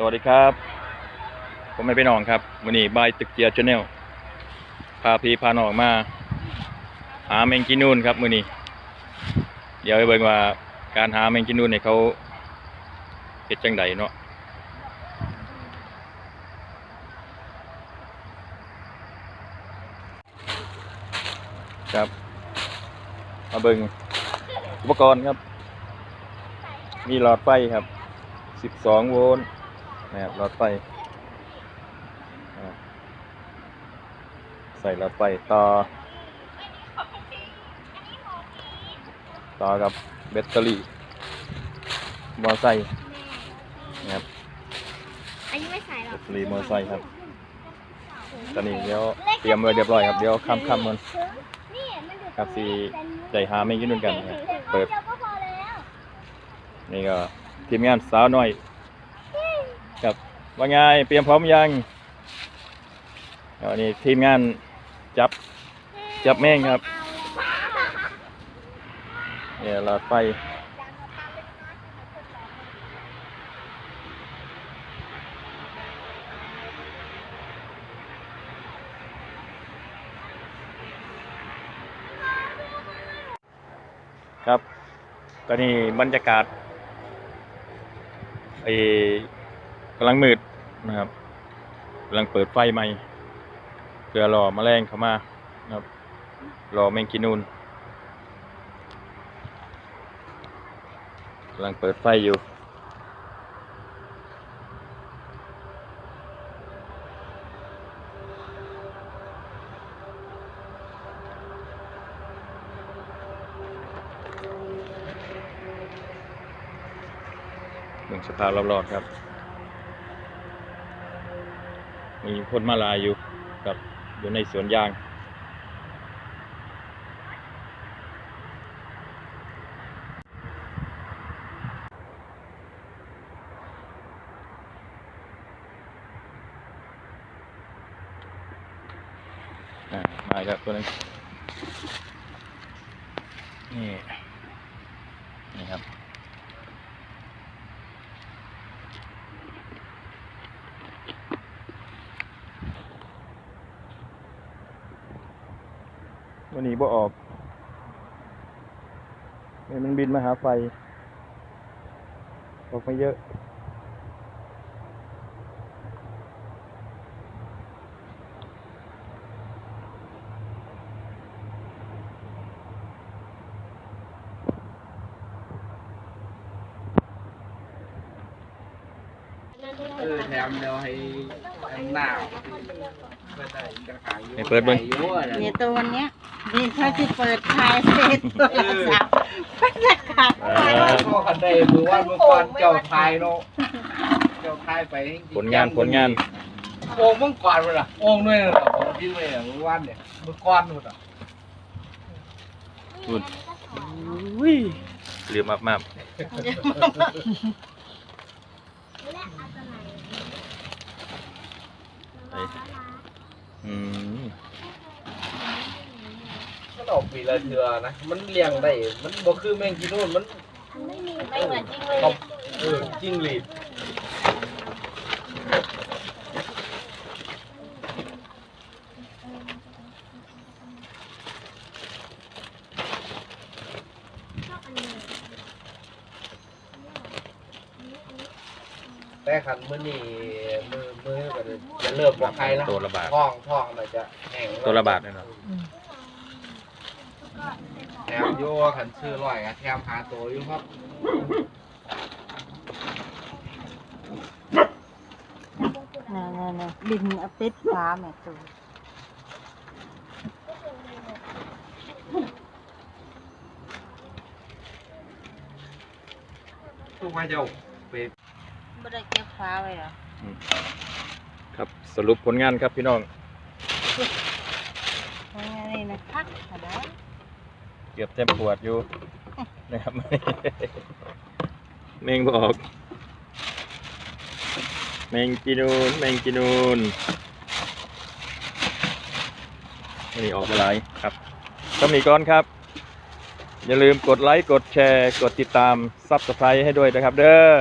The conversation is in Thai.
สวัสดีครับ ผมไม่ไปนองครับ วันนี้บายตึกเกียชาแนลพาพีพาน้องมา หาแมงกินูนครับมือนี้ เดี๋ยวไปเบิ่งว่าการหาแมงกินูนเนี่ยเขาเฮ็ดจังใดเนาะครับ มาเบิ่งอุปกรณ์ครับ มีหลอดไฟครับ 12 โวลต์ นะครับหลอดไฟอ่าใส่หลอดไฟต่อ ต่อกับแบตเตอรี่มอไซค์นะครับอันนี้ไม่ใส่หรแบอกตเตอรี่มอไซค์ครับ ตอนนี้เดี๋ยวเตรียมไว้เรียบร้อยครับเดี๋ยวค่ำๆมันนี่มันอยู่ครับสิใจหาไม่กินด้วยกันครับเปิดเดียวก็พอแล้วนี่ก็ทีมงานสาวน้อยครับ ว่าไงเตรียมพร้อมยังวันนี้ทีมงานจับจับแม่งครับเนี่ยหลอดไฟครับตอนนี้บรรยากาศไอ้กำลังมืด นะครับกำลังเปิดไฟใหม่เพื่อรอแมลงเข้ามานะครับรอแมงกินูนกำลังเปิดไฟอยู่เมืองสภาพรอบๆครับ มีคนมาลายอยู่ครับอยู่ในสวนยาง มาครับตัวนึงนี่ นี่ครับ วันนี้บ่ออกเนี่ยมันบินมาหาไฟ ออกมาเยอะ เออแถมเดี๋ยวให้แถมหนาวเปิดได้กระถางอยู่ให้เปิดเบิ่งไอยู่อะเนี่ยตัวเนี้ยนี่เขาจะเปิดขายเสร็จโทรศัพท์เป็นราคาอ่าพ่อคันใดมือว่านมือก่อนเจ้าทายเนาะเจ้าทายไปให้จริผลงานผลงานโอ่งมึงก่อนมันอะโอ่งด้วยนะผมกินไปอะมือว่านเนี่ยมือก่อนนู่นอะอุ่นอุ้ยเหลือมมาก ไปอืมมันออกปีละเทือนะ มันเลี้ยงได้ มันบ่คือแมงกินนู่นมันไม่มีไม่เหมือนจริงเลยต้องเออจิ้งหรีดแต่ขันมือนี่มือ มือก็จะเริ่มบอกใครแล้วตัวละบาทท้องท้องมันจะแห้งตัวละบาทเนี่ยเนาะแถมโย่ขันชื่อร่อยอะแถมหาตัวอยู่ครับน่ะๆๆบินเอาปิดฟ้าแม่ตัวทุกมาเจ้าไปไม่ได้เก็บฟ้าไว้เหรอ ครับสรุปผลงานครับพี่น้องเพราะงั้นนี่นะพักก็ได้เกือบเต็มขวดอยู่นะครับแมงบออกแมงจีนูนแมงจีนูนวันนี้ออกมาหลายครับก็มีก้อนครับ อย่าลืมกดไลค์ กดแชร์ กดติดตามซับสไครต์ให้ด้วยนะครับ เด้อ